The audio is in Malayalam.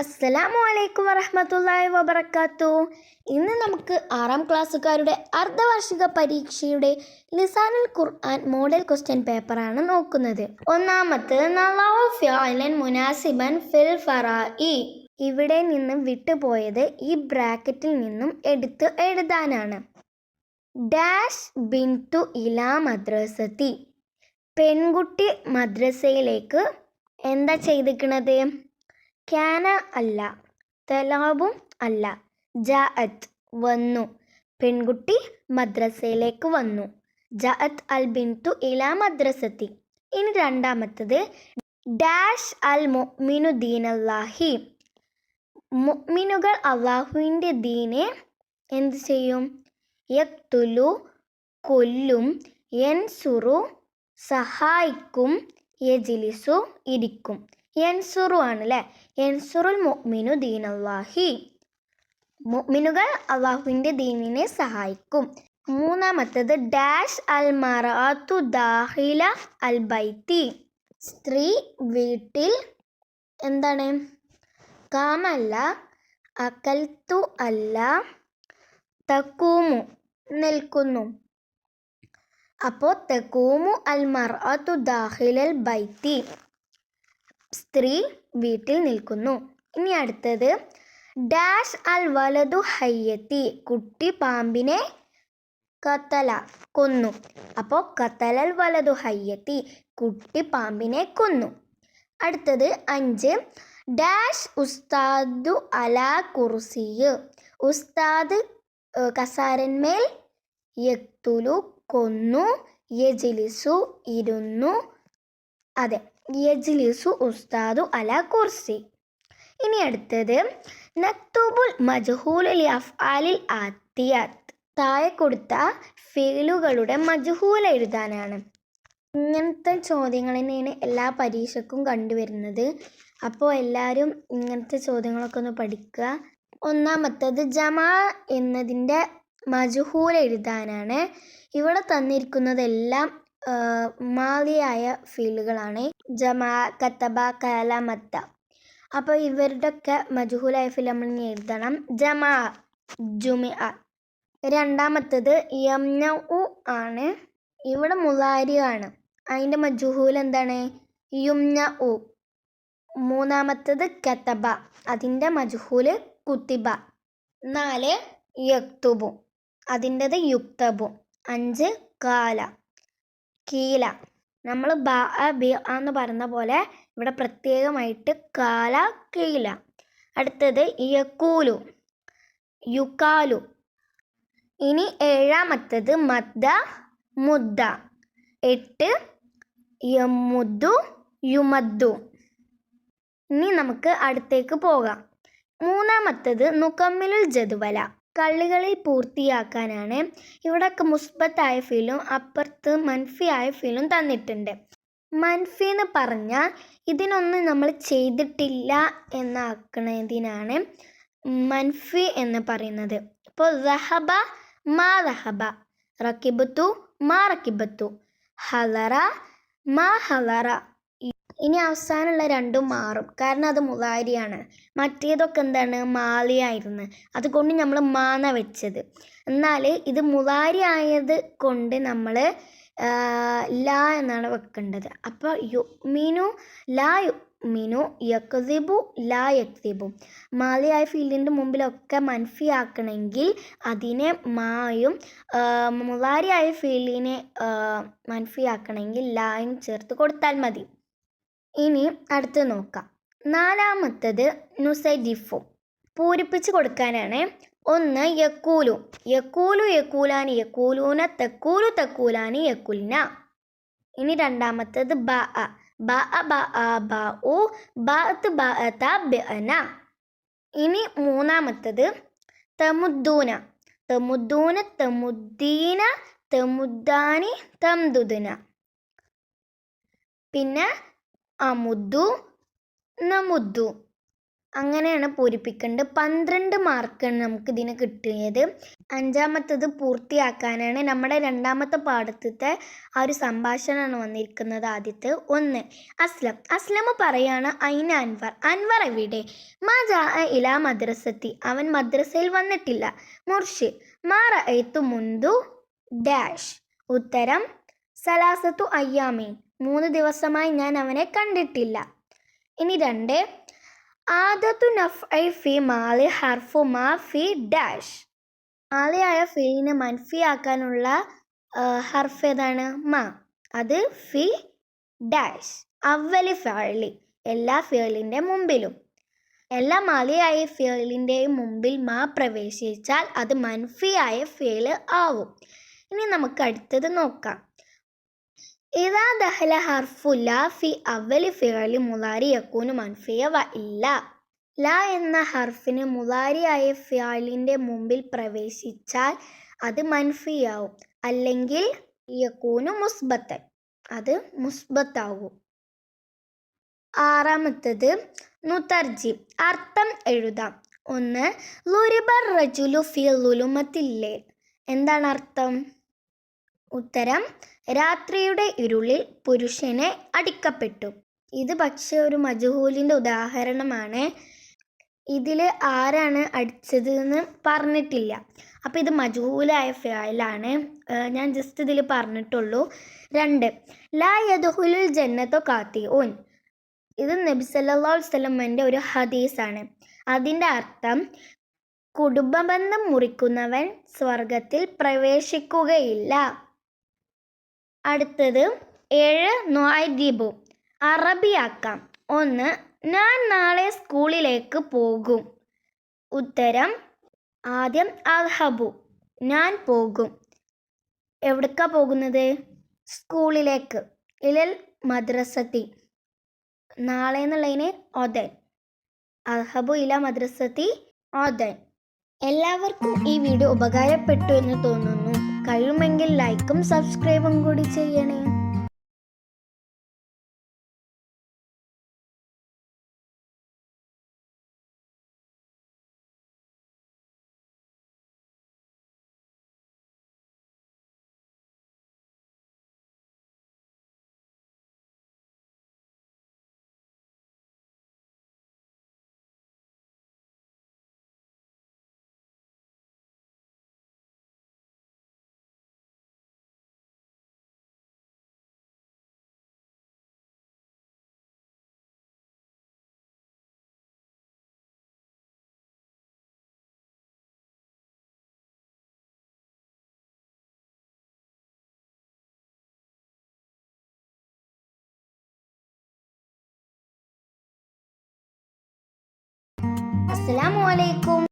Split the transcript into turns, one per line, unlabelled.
അസ്സലാമു അലൈക്കും വറഹ്മത്തുള്ളാഹി വബറകാത്തു. ഇന്ന് നമുക്ക് ആറാം ക്ലാസ്സുകാരുടെ അർദ്ധവാർഷിക പരീക്ഷയുടെ ലിസാനുൽ ഖുർആൻ മോഡൽ ക്വസ്റ്റ്യൻ പേപ്പറാണ് നോക്കുന്നത്. ഒന്നാമത്തെ നളാവു ഫിഅലൻ മുനാസിബൻ ഫിൽ ഫറാഇ. ഇവിടെ നിന്ന് വിട്ടുപോയത് ഈ ബ്രാക്കറ്റിൽ നിന്നും എടുത്ത് എഴുതാനാണ്. ഡാഷ് ബിൻ ടു ഇലാ മദ്രസത്തി. പെൺകുട്ടി മദ്രസയിലേക്ക് എന്താ ചെയ്തിക്കണത്? ക്യാന അല്ല തലാബും അല്ല. ജാഅത്ത് വന്നു. പെൺകുട്ടി മദ്രസയിലേക്ക് വന്നു. ജാഅത്ത് അൽ ബിൻതു ഇല മദ്രസത്തി. ഇനി രണ്ടാമത്തത്. ഡാഷ് അൽ മുഅ്മിനു ദീനല്ലാഹി. മുഅ്മിനുകൾ അള്ളാഹുവിന്റെ ദീനെ എന്ത് ചെയ്യും? യക്തുലു കൊല്ലും യൻസുറു സഹായിക്കും യജിലിസു ഇരിക്കും. യൻസുറു ആണ് അല്ലേ യൻസുറുൽ മുഅ്മിനു അള്ളാഹി മുഅ്മിനുകൾ അള്ളാഹുവിന്റെ ദീനിനെ സഹായിക്കും. മൂന്നാമത്തത് ഡാഷ് അൽ മറാത്തു ദാഹില അൽ ബൈത്തി. സ്ത്രീ വീട്ടിൽ എന്താണ്? കാമല്ല അകൽത്തു അല്ല തക്കൂമു നിൽക്കുന്നു. അപ്പോൾ തെക്കൂമു അൽ മർഅത്തു ദാഹിലൽ ബൈത്തി. സ്ത്രീ വീട്ടിൽ നിൽക്കുന്നു. ഇനി അടുത്തത്. ഡാഷ് അൽ വലതു ഹയ്യത്തി. കുട്ടി പാമ്പിനെ കത്തല കൊന്നു. അപ്പോൾ കത്തലൽ വലതു ഹയ്യത്തി. കുട്ടി പാമ്പിനെ കൊന്നു. അടുത്തത് അഞ്ച്. ഡാഷ് ഉസ്താദു അല കുർസിയ്. ഉസ്താദ് കസാരന്മേൽ യക്തുലു കൊന്നു. യജിലിസു ഇരുന്നു. അതെ. യജ്ലിസു ഉസ്താദു അല കുർസി. ഇനി അടുത്തത് നക്തൂബുൽ മജ്ഹൂലുൽ അഫ്ആലിൽ ആത്തിയാത്ത് താഴെ കൊടുത്ത ഫീലുകളുടെ മജ്ഹൂൽ എഴുതാനാണ്. ഇങ്ങനത്തെ ചോദ്യങ്ങൾ തന്നെയാണ് എല്ലാ പരീക്ഷക്കും കണ്ടുവരുന്നത്. അപ്പോൾ എല്ലാവരും ഇങ്ങനത്തെ ചോദ്യങ്ങളൊക്കെ ഒന്ന് പഠിക്കുക. ഒന്നാമത്തത് ജമാ എന്നതിന്റെ മജുഹൂൽ എഴുതാനാണ്. ഇവിടെ തന്നിരിക്കുന്നതെല്ലാം മാലിയായ ഫീലുകളാണ് ജമാ കത്തബ കലാമത്ത അപ്പോൾ ഇവരുടെയൊക്കെ മജുഹുലായ നമ്മൾ എഴുതണം. ജമാ ജുമി രണ്ടാമത്തത് യംന ഉ ആണ്. ഇവിടെ മുലാരി ആണ്. അതിന്റെ മജുഹൂൽ എന്താണ്? യുംന ഉ മൂന്നാമത്തത് കത്തബ. അതിന്റെ മജുഹൂൽ കുത്തിബ. നാല് യക്തുബു. അതിന്റെത് യുക്തബു. അഞ്ച് കാല. കീല. നമ്മൾ ബ ബി എന്ന് പറയുന്ന പോലെ ഇവിടെ പ്രത്യേകമായിട്ട് കാല കീല. അടുത്തത് യക്കൂലു യുക്കാലു ഇനി ഏഴാമത്തത് മദ്ദ മുദ്ദ. എട്ട് യമുദ്ദു യുമദ്ദു. ഇനി നമുക്ക് അടുത്തേക്ക് പോകാം. മൂന്നാമത്തത് നുക്കമ്മിലുൽ ജതുവല കള്ളികളിൽ പൂർത്തിയാക്കാനാണ് ഇവിടൊക്കെ മുസ്ബത്തായ ഫീലും അപ്പുറത്ത് മൻഫിയായ ഫീലും തന്നിട്ടുണ്ട്. മൻഫി എന്ന് പറഞ്ഞാൽ ഇതിനൊന്നും നമ്മൾ ചെയ്തിട്ടില്ല എന്നാക്കുന്നതിനാണ് മൻഫി എന്ന് പറയുന്നത്. ഇപ്പോൾ റഹബ മാ റഹബ റക്കിബത്തു മാ റക്കിബത്തു ഹലറ മാ ഹലറ ഇനി അവസാനമുള്ള രണ്ടും മാറും. കാരണം അത് മുതാരിയാണ്. മറ്റേതൊക്കെ എന്താണ്? മാലിയായിരുന്നു അതുകൊണ്ട് നമ്മൾ മാന വെച്ചത്. എന്നാൽ ഇത് മുതാരി ആയത് കൊണ്ട് നമ്മൾ ലാ എന്നാണ് വെക്കേണ്ടത്. അപ്പോൾ യു മീനു ലാ യു മീനു യക്തിബു ലാ യക്തിബു മാലിയായ ഫീൽഡിന്റെ മുമ്പിലൊക്കെ മൻഫി ആക്കണമെങ്കിൽ അതിനെ മായും മുതാരിയായ ഫീൽഡിനെ മൻഫി ആക്കണമെങ്കിൽ ലായും ചേർത്ത് കൊടുത്താൽ മതി. ഇനി അടുത്ത് നോക്കാം. നാലാമത്തത് നുസൈജിഫു പൂരിപ്പിച്ച് കൊടുക്കാനാണ്. ഒന്ന് യക്കൂലു. യക്കൂലു യക്കൂലാനി യക്കൂലൂന തക്കൂലു തക്കൂലാനി യക്കുലിന. ഇനി രണ്ടാമത്തത് ബ അ. ബ അ ബ ആ ബ ഉ ബ ത ബ അന ഇനി മൂന്നാമത്തത് തമുദ്ദൂന. തമുദ്ദൂന തമുദ്ദീന തമുദ്ദാനി തംദുദുന. പിന്നെ അമുദ്ദു നമുദ്ദു അങ്ങനെയാണ് പൂരിപ്പിക്കേണ്ടത്. പന്ത്രണ്ട് മാർക്കാണ് നമുക്ക് ഇതിന് കിട്ടിയത്. അഞ്ചാമത്തത് പൂർത്തിയാക്കാനാണ്. നമ്മുടെ രണ്ടാമത്തെ പാഠത്തിത്തെ ആ ഒരു സംഭാഷണമാണ് വന്നിരിക്കുന്നത് ആദ്യത്തെ ഒന്ന്. അസ്ലം. അസ്ലം പറയാണ് അയിന അൻവർ? അൻവർ എവിടെ? മാ ജാ ഇലാ മദ്രസത്തി. അവൻ മദ്രസയിൽ വന്നിട്ടില്ല. മുർഷി. മാറ എത്തു മുന്തു ഡാഷ്. ഉത്തരം സലാസത്തു അയ്യാമീൻ. മൂന്ന് ദിവസമായി ഞാൻ അവനെ കണ്ടിട്ടില്ല. ഇനി രണ്ട്. ആദത്തു ഐ ഫി മാലി ഹർഫു മാ ഫി ഡാഷ്. മാലിയായ ഫീലിനെ മൻഫിയാക്കാനുള്ള ഹർഫ് ഏതാണ്? മാ. അത് ഫി ഡാഷ്. അവലി ഫേളി എല്ലാ ഫേളിന്റെ മുമ്പിലും. എല്ലാ മാലിയായ ഫേളിന്റെയും മുമ്പിൽ മാ പ്രവേശിച്ചാൽ അത് മൻഫിയായ ഫേൾ ആവും. ഇനി നമുക്ക് അടുത്തത് നോക്കാം. ഇതാ دخل ഹർഫു ലാ ഫി أول فعل مضارع يكون منفيا വ ഇല്ല ല എന്ന ഹർഫിന് മുതാരിയായ ഫിയാലിന്റെ മുമ്പിൽ പ്രവേശിച്ചാൽ അത് മൻഫിയാവും. അല്ലെങ്കിൽ യക്കൂനു മുസ്ബത്തൻ അത് മുസ്ബത്താവും. ആറാമത്തത് നുതർജി അർത്ഥം എഴുതാം. ഒന്ന് ലുരിബർ റജുലു ഫി ലുലുമത്തില്ലേ? എന്താണ് അർത്ഥം? ഉത്തരം രാത്രിയുടെ ഇരുളിൽ പുരുഷനെ അടിക്കപ്പെട്ടു. ഇത് പക്ഷേ ഒരു മജുഹൂലിന്റെ ഉദാഹരണമാണ്. ഇതിൽ ആരാണ് അടിച്ചത് എന്ന് പറഞ്ഞിട്ടില്ല. അപ്പോൾ ഇത് മജുഹൂലായ ഫയലാണ്. ഞാൻ ജസ്റ്റ് ഇതിൽ പറഞ്ഞിട്ടുള്ളൂ. രണ്ട് ലാ യദുഹുലുൽ ജന്നത്തോ കാത്തി ഓൻ ഇത് നബി അലൈഹി വസല്ലമയുടെ ഒരു ഹദീസാണ്. അതിന്റെ അർത്ഥം കുടുംബബന്ധം മുറിക്കുന്നവൻ സ്വർഗത്തിൽ പ്രവേശിക്കുകയില്ല. അടുത്തത് ഏഴ് നോയ്ദീബു അറബിയാക്കാം. ഒന്ന് ഞാൻ നാളെ സ്കൂളിലേക്ക് പോകും. ഉത്തരം ആദ്യം അഹബു ഞാൻ പോകും. എവിടേക്കാ പോകുന്നത്? സ്കൂളിലേക്ക്. ഇലൽ മദ്രസത്തി. നാളെ എന്നുള്ളതിന് ഒതൻ അഹബു ഇല മദ്രസത്തി ഒതൻ എല്ലാവർക്കും ഈ വീഡിയോ ഉപകാരപ്പെട്ടു എന്ന് തോന്നുന്നു. കഴിയുമെങ്കിൽ ലൈക്കും സബ്സ്ക്രൈബും കൂടി ചെയ്യണേ. അസ്സലാമു അലൈക്കും